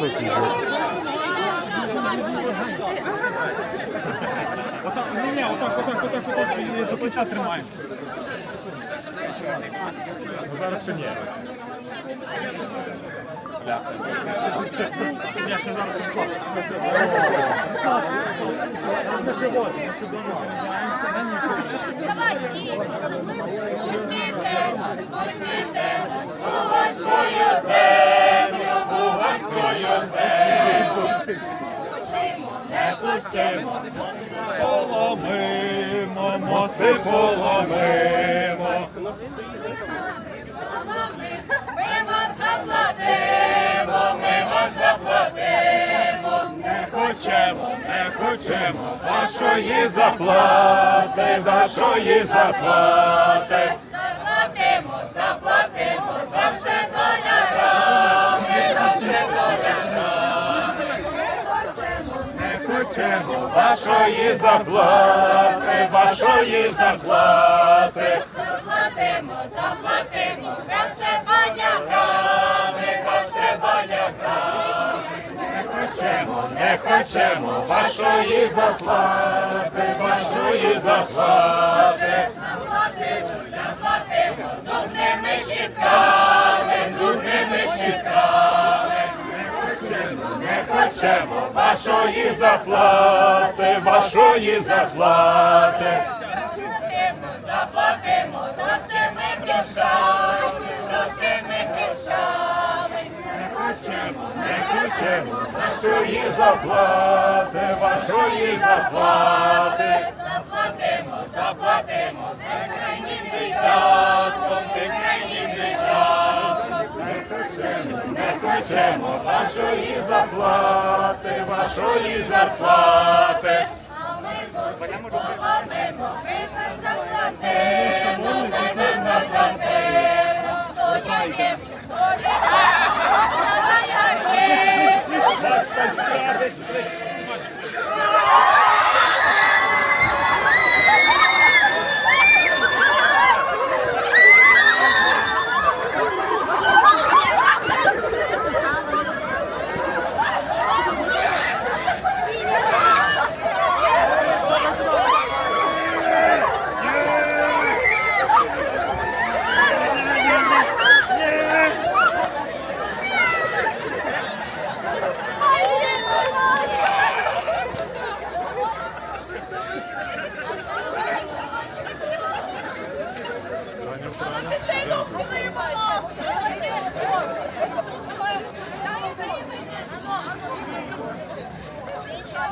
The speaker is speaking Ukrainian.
високий. Отак, ні, отак, отак, отак, отак, і до кінця тримаємо. Зараз ще ні. Я ще зараз це, Слаб. На живот, на живот заряджається. Поломимо, моси поломимо. Ми вам заплатимо, ми вам заплатимо. Не хочемо, не хочемо вашої заплати, вашої заплати. Заплатимо, заплатимо, за Не вашої заплати, вашої заплати. Заплатимо, заплатимо, за все баняками, за все баняками. Хочемо, не хочемо вашої заплати, вашої заплати. Заплатимо, заплатимо, зубними щитками, зубними щитками. Не хочемо вашої заплати, вашої заплати. Заплатимо, заплатимо, за семи кишами, семи кишами. Не хочемо не хочемо, вашої заплати, вашої заплати. Заплатимо, заплатимо, тим крайнім дитятком, тим крайнім дитятком. Не хочемо вашої заплати, вашої зарплати. А ми косимо, ми це заплатимо, ми це заплатимо. Стояним, стояним, стояним.